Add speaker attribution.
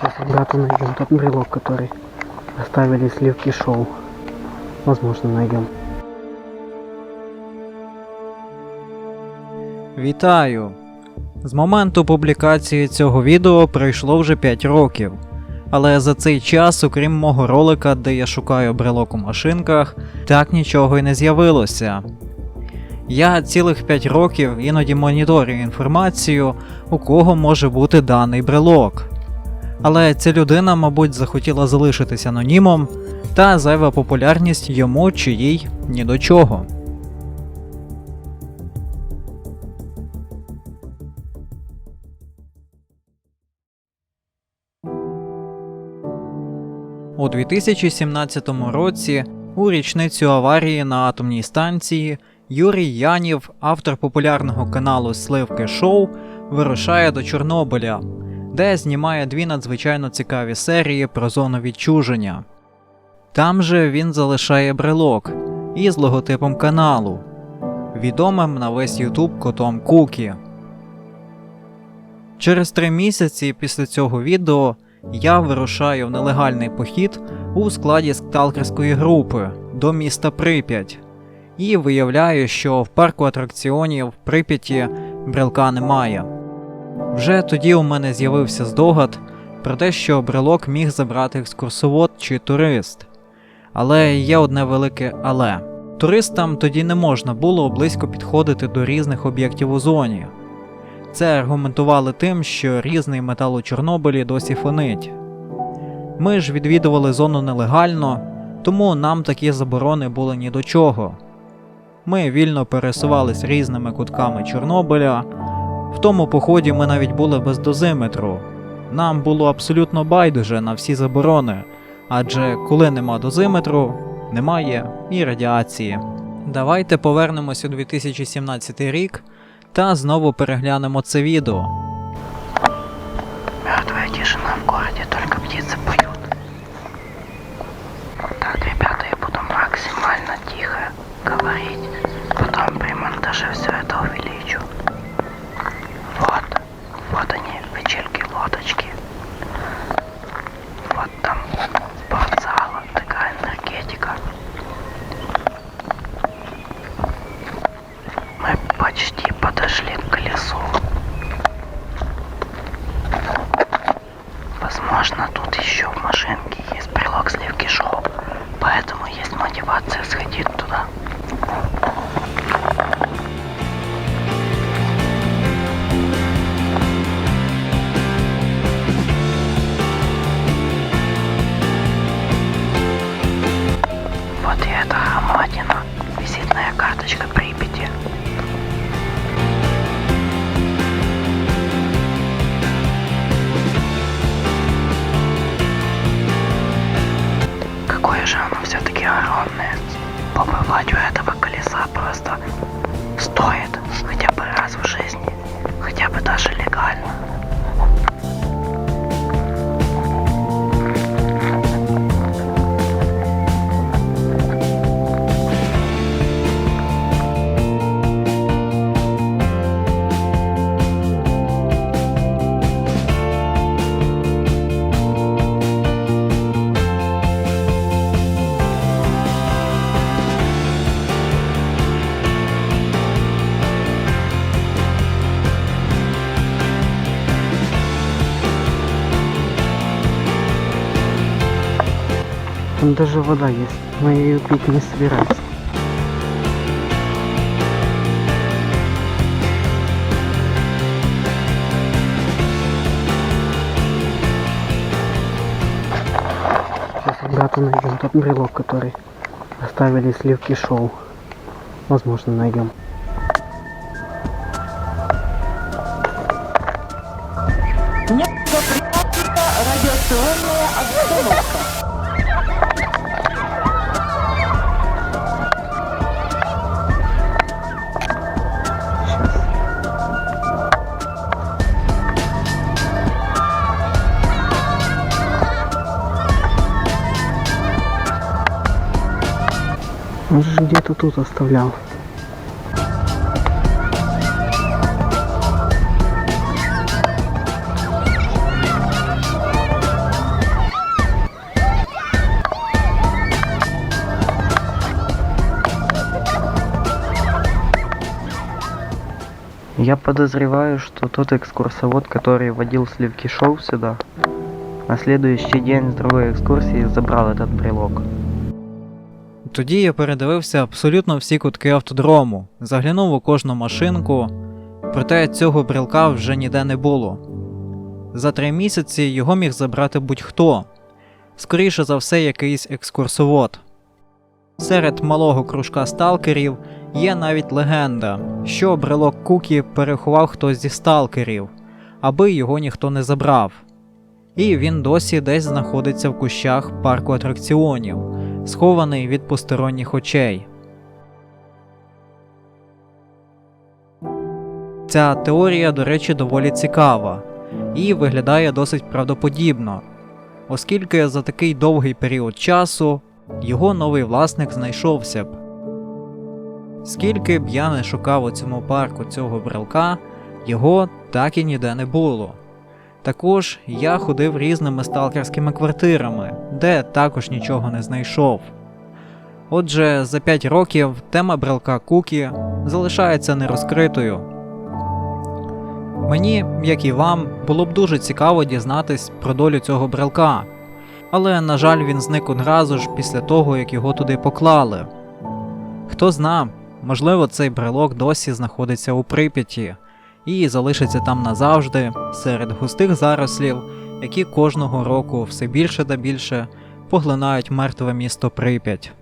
Speaker 1: Сейчас, ребята, найдем тот брелок, который оставили сливки шоу. Возможно, найдем.
Speaker 2: Вітаю! З моменту публікації цього відео пройшло вже 5 років. Але за цей час, окрім мого ролика, де я шукаю брелок у машинках, так нічого й не з'явилося. Я цілих 5 років іноді моніторю інформацію, у кого може бути даний брелок. Але ця людина, мабуть, захотіла залишитись анонімом, та зайва популярність йому чи їй ні до чого. У 2017 році, у річницю аварії на атомній станції, Юрій Янів, автор популярного каналу Сливки Шоу, вирушає до Чорнобиля, де знімає дві надзвичайно цікаві серії про зону відчуження. Там же він залишає брелок із логотипом каналу, відомим на весь Ютуб котом Кукі. Через три місяці після цього відео я вирушаю в нелегальний похід у складі сталкерської групи до міста Прип'ять і виявляю, що в парку атракціонів в Прип'яті брелка немає. Вже тоді у мене з'явився здогад про те, що брелок міг забрати екскурсовод чи турист. Але є одне велике але. Туристам тоді не можна було близько підходити до різних об'єктів у зоні. Це аргументували тим, що різний метал у Чорнобилі досі фонить. Ми ж відвідували зону нелегально, тому нам такі заборони були ні до чого. Ми вільно пересувались різними кутками Чорнобиля. В тому поході ми навіть були без дозиметру. Нам було абсолютно байдуже на всі заборони, адже коли нема дозиметру, немає і радіації. Давайте повернемось у 2017 рік та знову переглянемо це відео.
Speaker 1: Возможно, тут еще в машинке стоит Там даже вода есть, но я ее пить не собираюсь. Сейчас, ребята, найдем тот брелок, который оставили сливки шоу. Возможно, найдем. Он же где-то тут оставлял. Я подозреваю, что тот экскурсовод, который водил сливки шоу сюда, на следующий день с другой экскурсии забрал этот брелок.
Speaker 2: Тоді я передивився абсолютно всі кутки автодрому, заглянув у кожну машинку, проте цього брелка вже ніде не було. За три місяці його міг забрати будь-хто, скоріше за все, якийсь екскурсовод. Серед малого кружка сталкерів є навіть легенда, що брелок Кукі переховав хтось зі сталкерів, аби його ніхто не забрав. І він досі десь знаходиться в кущах парку атракціонів схований від посторонніх очей. Ця теорія, до речі, доволі цікава і виглядає досить правдоподібно, оскільки за такий довгий період часу його новий власник знайшовся б. Скільки б я не шукав у цьому парку цього брелка, його так і ніде не було. Також я ходив різними сталкерськими квартирами, де також нічого не знайшов. Отже, за 5 років тема брелка Кукі залишається нерозкритою. Мені, як і вам, було б дуже цікаво дізнатись про долю цього брелка, але, на жаль, він зник одразу ж після того, як його туди поклали. Хто зна, можливо, цей брелок досі знаходиться у Прип'яті і залишиться там назавжди серед густих зарослів, які кожного року все більше та більше поглинають мертве місто Прип'ять.